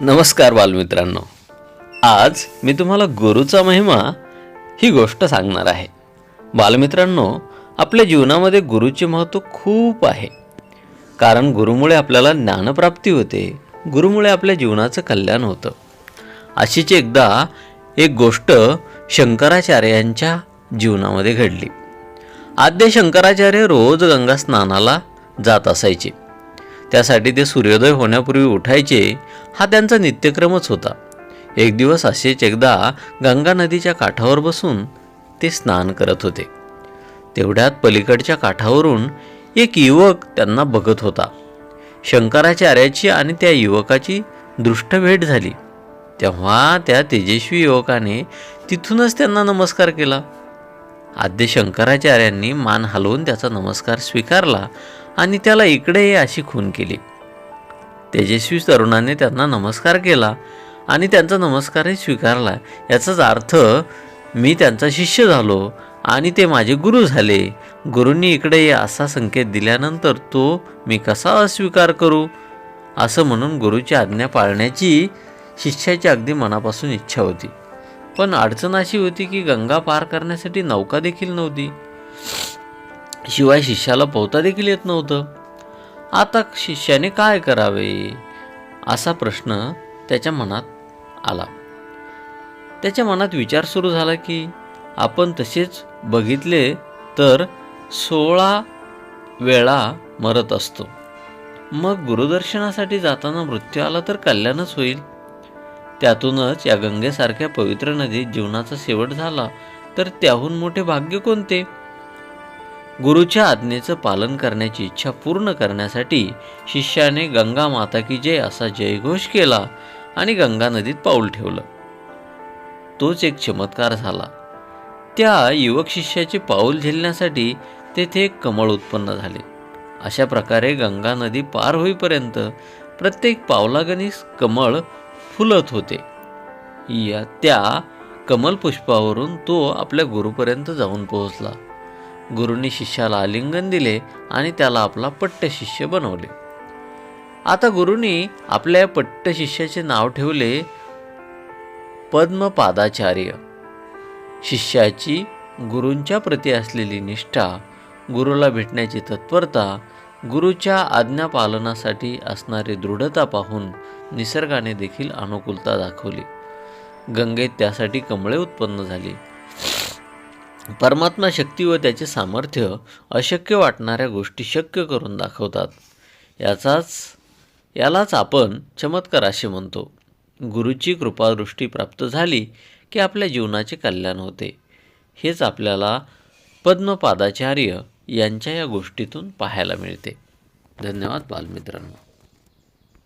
नमस्कार बालमित्रांनो. आज मी तुम्हाला गुरुचा महिमा ही गोष्ट सांगणार आहे. बालमित्रांनो आपल्या जीवनामध्ये गुरुचे महत्त्व खूप आहे. कारण गुरुमुळे आपल्याला ज्ञानप्राप्ती होते गुरुमुळे आपल्या जीवनाचं कल्याण होतं. अशीच एकदा एक गोष्ट शंकराचार्यांच्या जीवनामध्ये घडली. आद्य शंकराचार्य रोज गंगा स्नानाला जात असायचे. त्यासाठी ते सूर्योदय होण्यापूर्वी उठायचे हा त्यांचा नित्यक्रमच होता. एक दिवस असेच एकदा गंगा नदीच्या काठावर बसून ते स्नान करत होते. तेवढ्यात पलीकडच्या काठावरून एक युवक त्यांना बघत होता. शंकराचार्याची आणि त्या युवकाची दृष्टभेट झाली. तेव्हा त्या तेजस्वी युवकाने तिथूनच त्यांना नमस्कार केला. आद्य शंकराचार्यांनी मान हलवून त्याचा नमस्कार स्वीकारला आणि त्याला इकडे ये अशी खून केली. तेजस्वी तरुणाने त्यांना नमस्कार केला आणि त्यांचा नमस्कारही स्वीकारला. याचाच अर्थ मी त्यांचा शिष्य झालो आणि ते माझे गुरु झाले. गुरूंनी इकडे ये असा संकेत दिल्यानंतर तो मी कसा अस्वीकार करू? असं म्हणून गुरुची आज्ञा पाळण्याची शिष्याची अगदी मनापासून इच्छा होती. पण अडचण अशी होती की गंगा पार करण्यासाठी नौका देखील नव्हती. शिवाय शिष्याला पोहता देखील येत नव्हतं. आता शिष्याने काय करावे? असा प्रश्न त्याच्या मनात आला. त्याच्या मनात विचार सुरू झाला की आपण तसेच बघितले तर सोळा वेळा मरत असतो. मग गुरुदर्शनासाठी जाताना मृत्यू आला तर कल्याणच होईल. त्यातूनच या गंगेसारख्या पवित्र नदीत जीवनाचा शेवट झाला. तर त्याहून मोठे भाग्य कोणते? गुरुच्या आज्ञेचं पालन करण्याची इच्छा पूर्ण करण्यासाठी शिष्याने गंगा माता की जय असा जयघोष केला आणि गंगा नदीत पाऊल ठेवलं. तोच एक चमत्कार झाला. त्या युवक शिष्याचे पाऊल झेलण्यासाठी तेथे एक कमळ उत्पन्न झाले. अशा प्रकारे गंगा नदी पार होईपर्यंत प्रत्येक पावलागणिक कमळ फुलत होते. या त्या कमल पुष्पावरून तो आपल्या गुरुपर्यंत जाऊन पोहोचला. गुरुंनी शिष्याला आलिंगन दिले आणि त्याला आपला पट्ट शिष्य बनवले. आता गुरुंनी आपल्या पट्ट शिष्याचे नाव ठेवले पद्मपादाचार्य. शिष्याची गुरूंच्या प्रती असलेली निष्ठा गुरुला भेटण्याची तत्परता गुरुच्या आज्ञा पालनासाठी असणारी दृढता पाहून निसर्गाने देखील अनुकूलता दाखवली. गंगेत त्यासाठी कमळे उत्पन्न झाली. परमात्मा शक्ती व त्याचे सामर्थ्य अशक्य वाटणाऱ्या गोष्टी शक्य करून दाखवतात. याचाच यालाच आपण चमत्कार असे म्हणतो. गुरुची कृपादृष्टी प्राप्त झाली की आपल्या जीवनाचे कल्याण होते. हेच आपल्याला पद्मपादाचार्य यांच्या या गोष्टीतून पाहायला मिळते. धन्यवाद बालमित्रांनो.